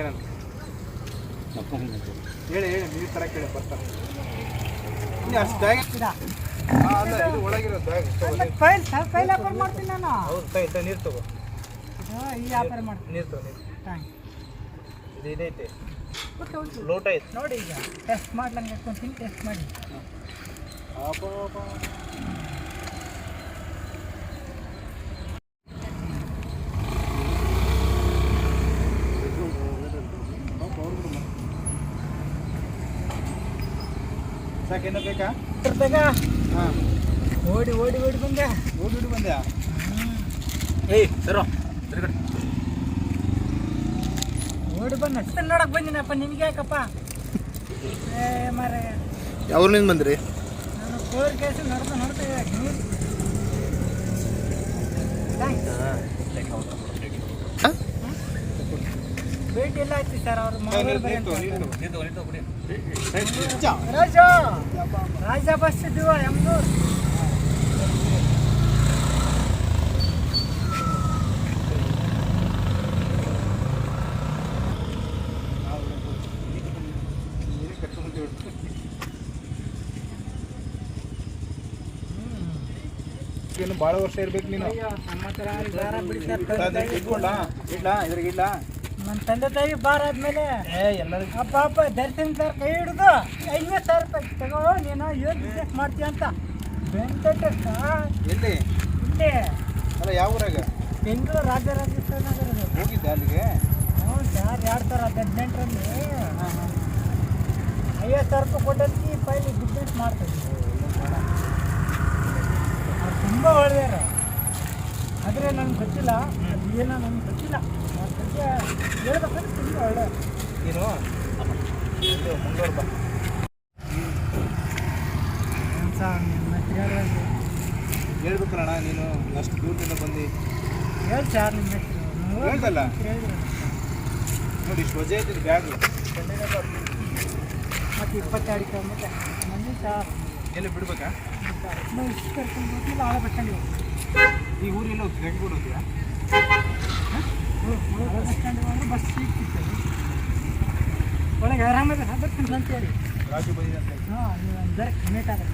ಏನಂತ. ಹೇಳಿ ಹೇಳಿ ನೀರು ತರ ಕೇಳಿ ಬರ್ತಾರೆ ಅಷ್ಟು ಬ್ಯಾಗ್ ಒಳಗಿರೋ ಬ್ಯಾಗ್ ಕೈಲಿ ಸರ್ ಕೈಲಿ ವ್ಯಾಪಾರ ಮಾಡ್ತೀನಿ ನಾನು. ಹೌದು ಕೈ ಕೈ ನೀರು ತಗೋ. ಈ ವ್ಯಾಪಾರ ಮಾಡ್ತೀನಿ. ನೀರು ತಗೋ ನೀರು ಇದು ಇದೈತೆ ಲೋಟ ಐತೆ ನೋಡಿ ಈಗ ಟೆಸ್ಟ್ ಮಾಡ್ಲಂಗೆ ಟೆಸ್ಟ್ ಮಾಡಿ. ಸಾಕೇನೋ ಬೇಕಾ? ಹಾಂ. ಓಡಿ ಓಡಿ ಓಡಿ ಬಂದೆ. ಓಡಿ ಬಿಡು ಬಂದೆ ಏಯ್ ಸರೋ ತಿರ್ಗಡೆ ಓಡಿ ಬಂದ. ನೋಡಕ್ ಬಂದಿನಪ್ಪ ನಿನ್ಗೆ ಯಾಕಪ್ಪ? ಏ ಮಾರ ಯಾವ್ರಿಂದ ಬಂದ್ರಿ? ನಾನು ಕೋರ್ ಕೇಸ್ ನೋಡ್ತಾ ನೋಡ್ತಾ ಎಲ್ಲ ಆಯ್ತು ಸರ್ ಅವ್ರ ರಾಜ ರಾಜ ಬಸ್ ಇದ್ದೀವ ಎಮ್ದೂರ್ ನೀರೇ ಏನು ಭಾಳ ವರ್ಷ ಇರ್ಬೇಕು ನೀನು. ಇಡ್ಲಾ ಇದ್ರಾಗ ಇಡ್ಲಾ. ನನ್ನ ತಂದೆ ತಾಯಿ ಬಾರ ಆದ್ಮೇಲೆ ಏ ಎಲ್ಲರಿಗೂ. ಅಪ್ಪ ಅಪ್ಪ ದರ್ಶನ್ ಸರ್ ಕೈ ಹಿಡಿದು ಐವತ್ತು ಸಾವಿರ ರೂಪಾಯಿ ತಗೋ ನೀನು ಏನು ಬಿಸ್ನೆಸ್ ಮಾಡ್ತೀಯ ಅಂತ. ವೆಂಕಟೇಶ ಎಲ್ಲಿ? ಇಲ್ಲಿ. ಅಲ್ಲ ಯಾವ ಊರಾಗ? ಬೆಂಗಳೂರು ರಾಜರಾಜೇಶ್ವರ ನಗರ ಹೋಗಿದ್ದೆ ಅಲ್ಲಿಗೆ? ಹ್ಞೂ ಸರ್ ಎರಡು ಸಾವಿರದ ಹದಿನೆಂಟರಲ್ಲಿ ಐವತ್ತು ಸಾವಿರ ರೂಪಾಯಿ ಈ ಪೈಲಿ ಬಿಸ್ನೆಸ್ ಮಾಡ್ತೀವಿ ತುಂಬ ಒಳ್ಳೆಯವರು. ಆದರೆ ನನಗೆ ಗೊತ್ತಿಲ್ಲ ಅದು ಏನೋ ನನಗೆ ಗೊತ್ತಿಲ್ಲ ಅವ್ರ ಬಗ್ಗೆ ಹೇಳ್ಬೇಕಂದ್ರೆ ತುಂಬ ಒಳ್ಳೆ ನೀನು ಮಂಗಳೂರು ಬಾ ಹೇಳ್ಬೇಕಣ್ಣ ನೀನು ಅಷ್ಟು ದೂರದಿಂದ ಬಂದು ಹೇಳ್ದಲ್ಲ ನೋಡಿ ಸ್ವಜೆ ವಜೆ ಐತಿದ್ದು ಬ್ಯಾಗ್ ಮತ್ತು ಇಪ್ಪತ್ತೆರಡು ಕಿಲೋಮೀಟರ್ ಮನೆ ಸರ್ ಎಲ್ಲಿ ಬಿಡ್ಬೇಕಾ ಇಷ್ಟು ಕರ್ಕೊಂಡು ಹೋಗಿ ಆಳ ಬಟ್ಟೆ ಈ ಊರಿಲ್ಲ ಹೋಗ್ತೀಯಾ ಆಳ ಬಸ್ ಸ್ಟ್ಯಾಂಡಿಗೆ ಹೋದ್ರೆ ಬಸ್ ಸಿಗ್ತಿತ್ತು ಒಳಗೆ ಆರಾಮದ ಬರ್ತೀನಿ ಅಂತೇಳಿ. ಹಾಂ ನೀವು ಅಂದರೆ ಆದ್ರೆ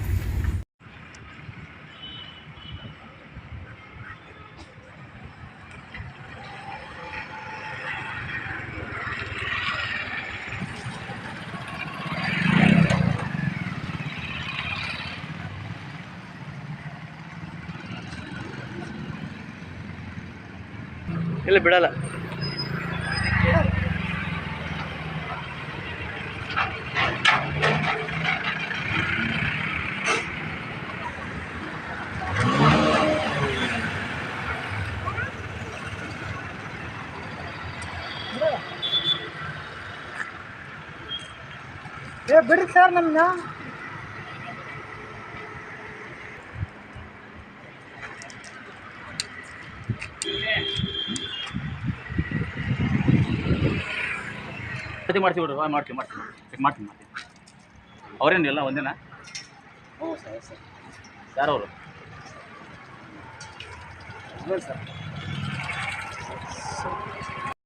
ಇಲ್ಲ ಬಿಡಲ್ಲ ಏ ಬಿಡ್ರಿ ಸರ್ ನಮ್ಮನ್ನ ಸತಿ ಮಾಡ್ತೀವಿ ಬಿಡ್ರಿ. ಹಾಂ ಮಾಡ್ತೀವಿ ಮಾಡ್ತೀವಿ ಚೆಕ್ ಮಾಡ್ತೀನಿ ಮಾಡ್ತೀನಿ. ಅವ್ರೇನು ಇಲ್ಲ ಒಂದಿನ ಯಾರವರು? ಸರ್.